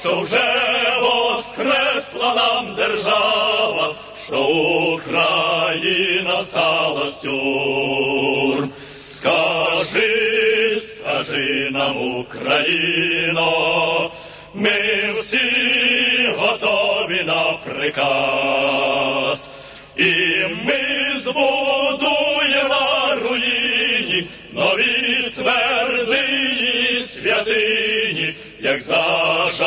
що вже воскресла нам держава, що Україна стала з тюр. Скажи, скажи нам, Україно, ми всі готові на приказ, і ми збудуємо руїні нові твердині святині, як зажадають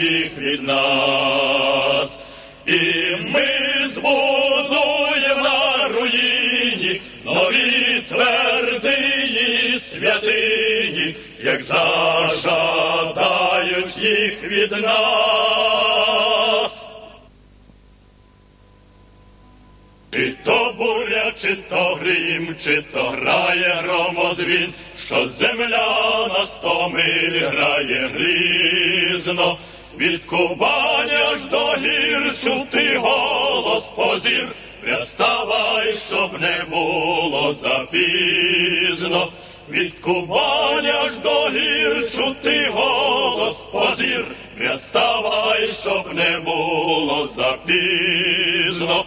їх від нас. І ми збудуємо на руїні нові твердині святині, як зажадають їх від нас. Чи то буря, чи то грім, чи то грає громозвін, що земля на сто миль грає грізно, від Кубані аж до гір чути голос позір, Представай, щоб не було запізно, від Кубані аж до гір чути голос позір, Представай, щоб не було запізно.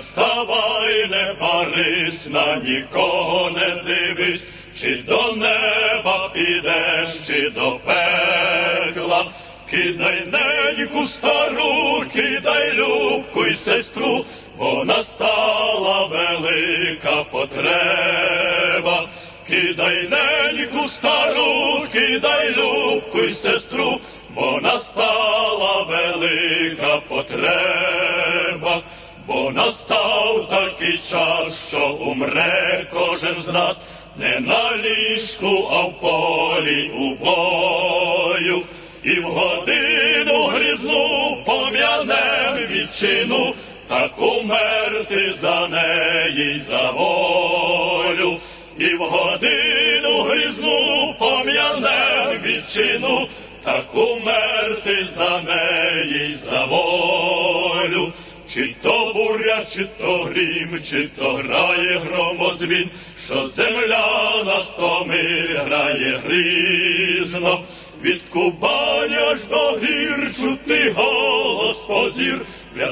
Вставай, не парись, на нікого не дивись, чи до неба підеш, чи до пекла. Кидай неньку стару, кидай любку й сестру, бо настала велика потреба. Кидай неньку стару, кидай любку й сестру, бо настала велика потреба. Бо настав такий час, що умре кожен з нас, не на ліжку, а в полі у бою, і в годину грізну пом'янем відчину, так умерти за неї за волю, і в годину грізну пом'янем відчину, так умерти за неї за волю. Чи то буря, чи то грім, чи то грає громозвін, що земля на сто миль грає грізно, від Кубані аж до гір чути голос позір,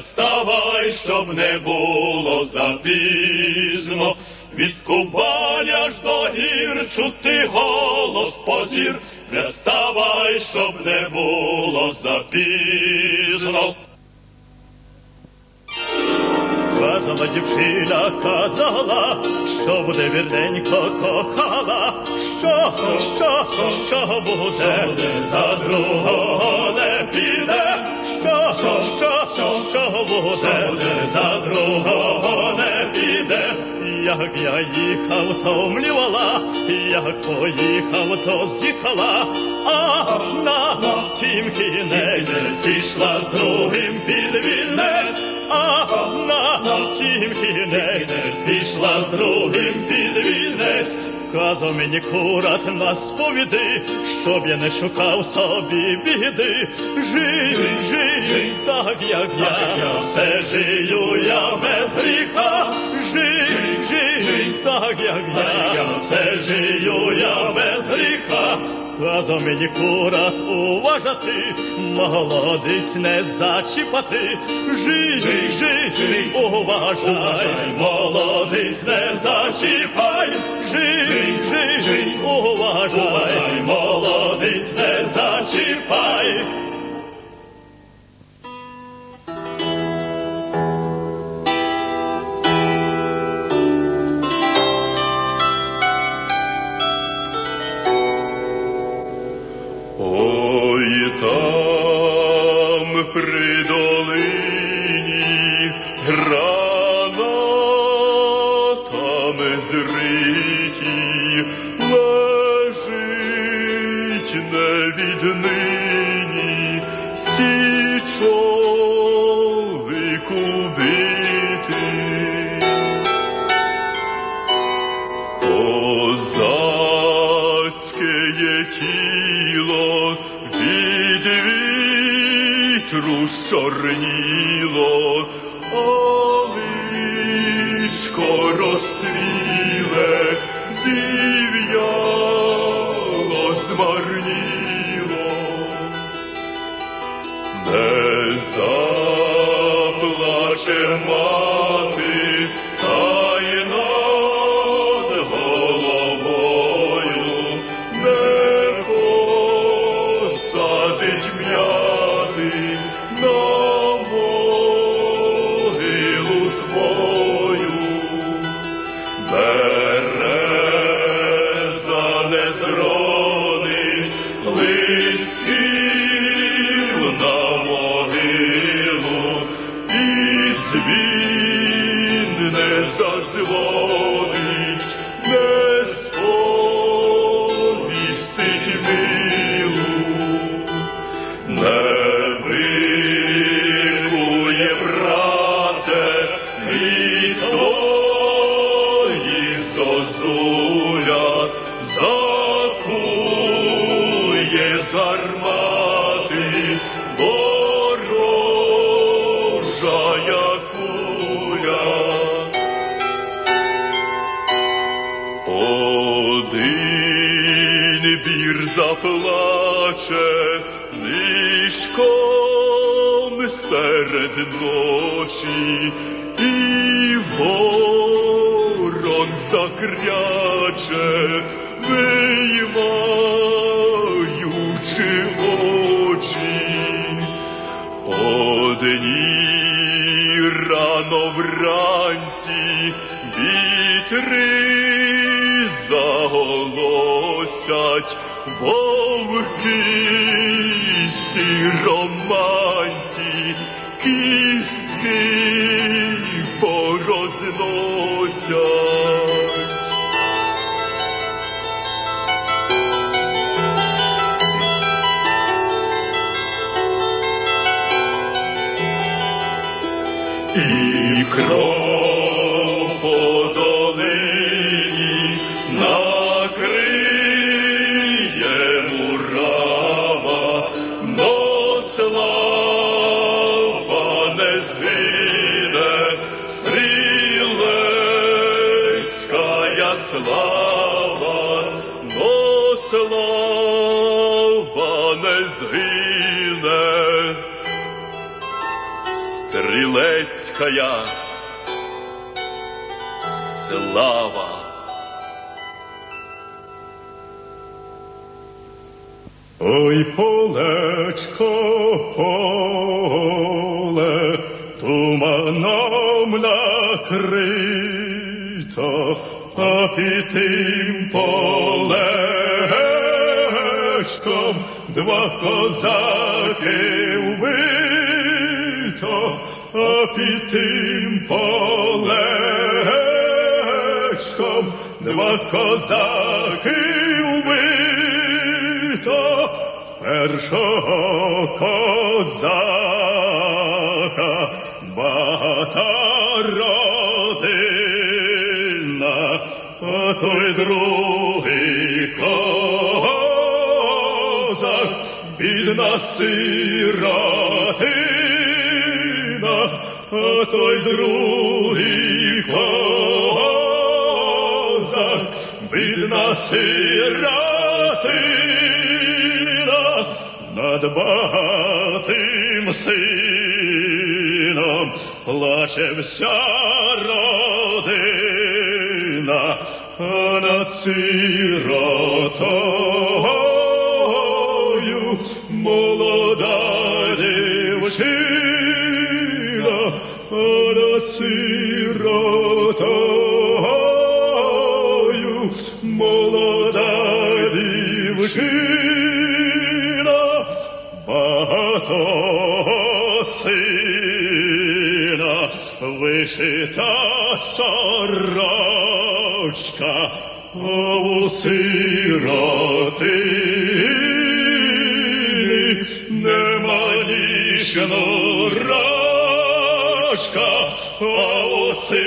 Вставай, щоб не було запізно, від Кубані аж до гір чути голос позір, Вставай, щоб не було запізно. Казала дівчина, казала, що буде вірненько кохала, що, що, що буде, за другого не піде, що, що, що буде, за другого не піде. Як я їхав, то вмлювала, як поїхав, то зітхала, а на тім кінець пішла з другим під вінець, а на тім кінець пішла з другим під вінець. Казав мені курат на сповіди, щоб я не шукав собі біди. Жий, жий, жий, так як я, все жию я без гріха. Жий, так як я, все жию я без гріха. Казав мені курат уважати, молодиць не зачіпати. Жий, жий, жий, жий, уважай, молодиць не зачіпай. Жий, жий, жий, уважай, молодиць не зачіпай. Гранатами зриті лежить не віднині січовику бити. Козацьке є тіло від вітру щорніло, Mi серед ночі, і ворон закряче, виймаючи очі. Одні рано вранці вітри заголосять, вовки сіроманці, кістки порозносять. І кров слава стрілецька слава, но слава не згине. Стрілецькая слава. Ой, полечко, поле, накрито, а під тим полечком два козаки вбито, а під тим два козаки першого козака багата той другий козак, бідна сиротина, а той другий козак, бідна сиротина, над багатим сином плаче вся родина, сиротою молода дівчина, а над сиротою молода дівчина, багато сина, вишита сорочка, а у сиротини нема неманішну рожка, а у сиротини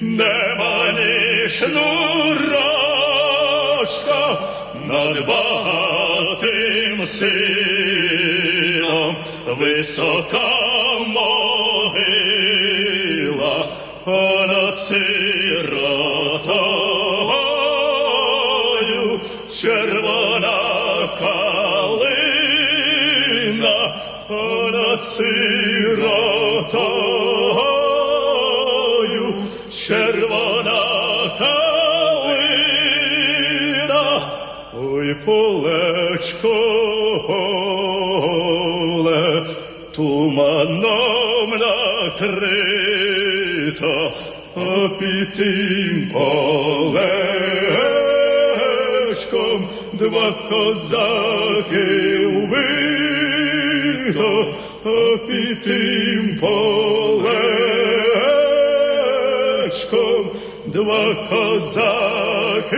неманішну рожка над багатим сином висока полечко голе, туманом накрита, а під тим полечком два козаки вбито, а під тим полечком два козаки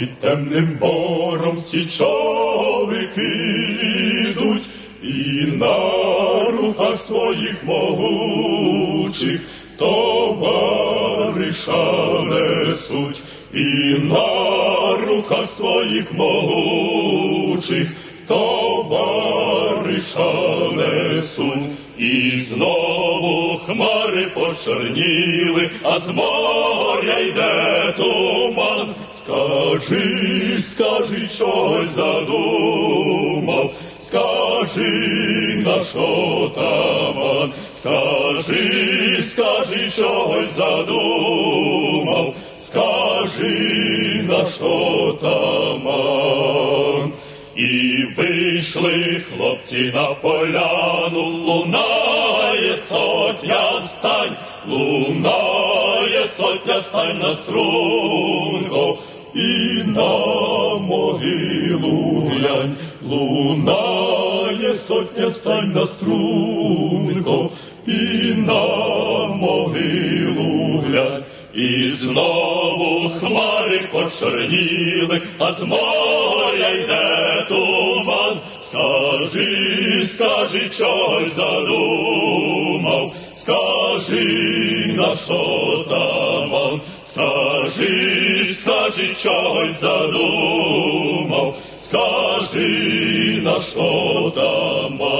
під темним бором січовики йдуть, і на руках своїх могучих товариша несуть, і на руках своїх могучих товариша несуть, і знову хмари почорніли, а з моря йде туман. Скажи, скажи, чогось задумав, скажи, на що там, скажи, скажи, чогось задумав, скажи, наш отаман. І вийшли хлопці на поляну, лунає сотня стань, лунає сотня стань на струнко, і на могилу глянь, лунає сотня стань на струнко, і на могилу глянь. І знову хмари почорніли, а з моря йде туман. Скажи, скажи, чогось задумав, скажи, наш отаман, скажи, скажи, чогось задумав, скажи, наш отаман.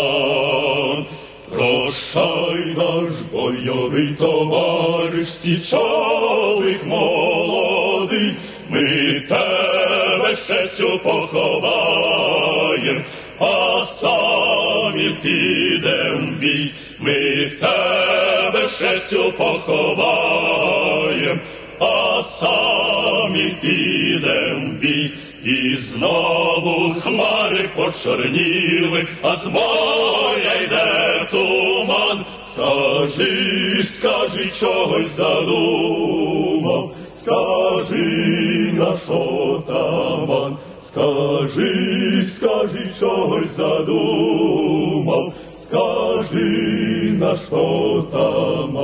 Прощай наш бойовий товариш, січовик молодий, ми тебе щастю поховаєм, а самі підем в бій, ми тебе щастю поховаєм, а самі підем бій. І знову хмари почорніли, а з моря йде туман. Скажи, скажи, чогось задумав, скажи, наш отаман, скажи, скажи, чогось задумав, скажи, наш отаман.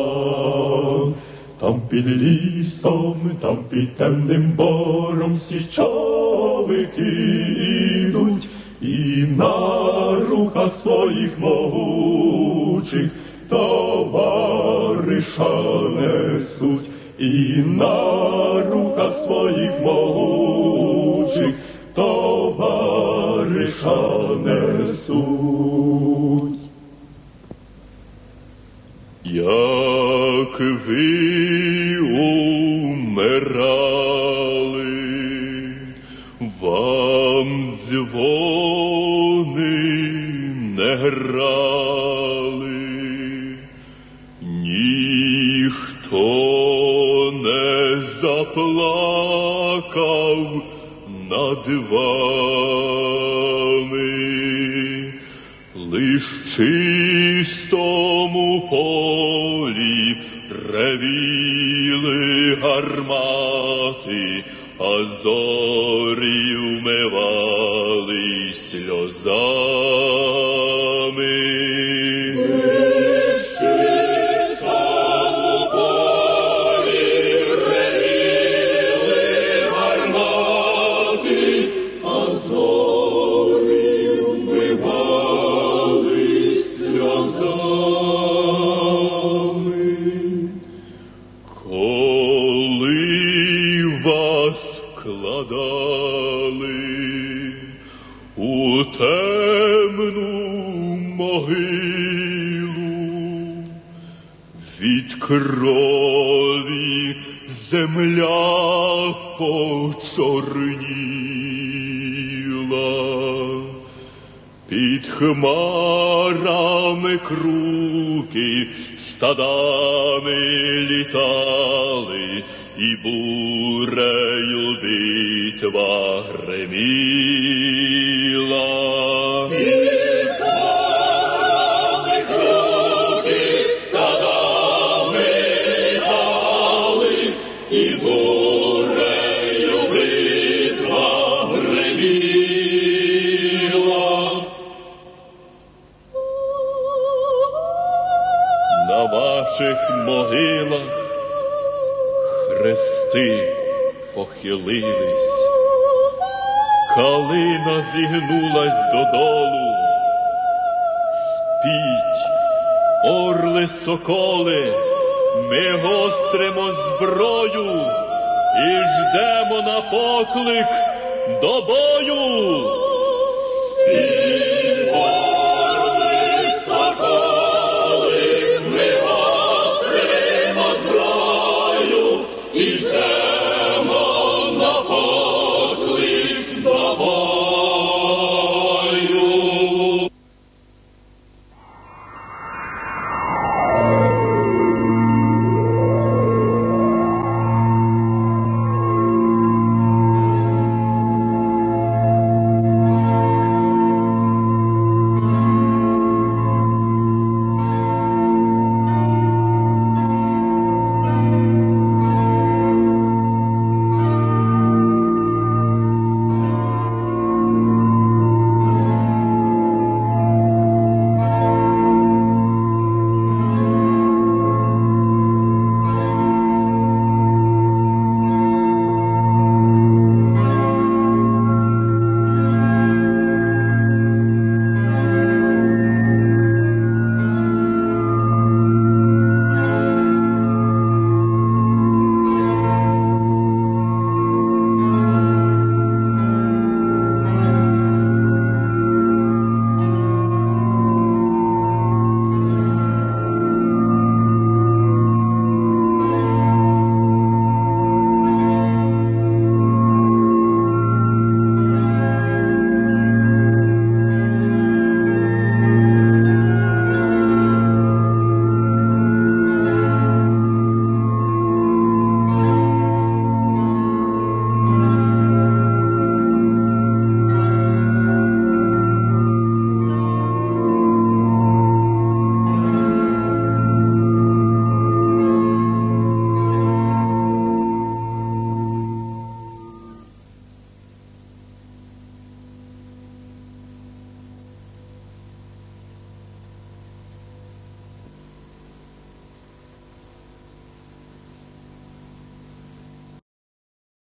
Там під лісом, там під темним бором січовики йдуть, і на руках своїх могучих товариша несуть, і на руках своїх могучих товариша несуть. Як ви умирали, вам дзвони не грали, ніхто не заплакав над вами лиш чистому полі ревіли гармати, а зорі вмивали сльозами. Хмарами круки стадами літали, і бурею Хрести, похилились. Калина зігнулась додолу. Спіть, орли соколи, ми гостримо зброю і ждемо на поклик до бою.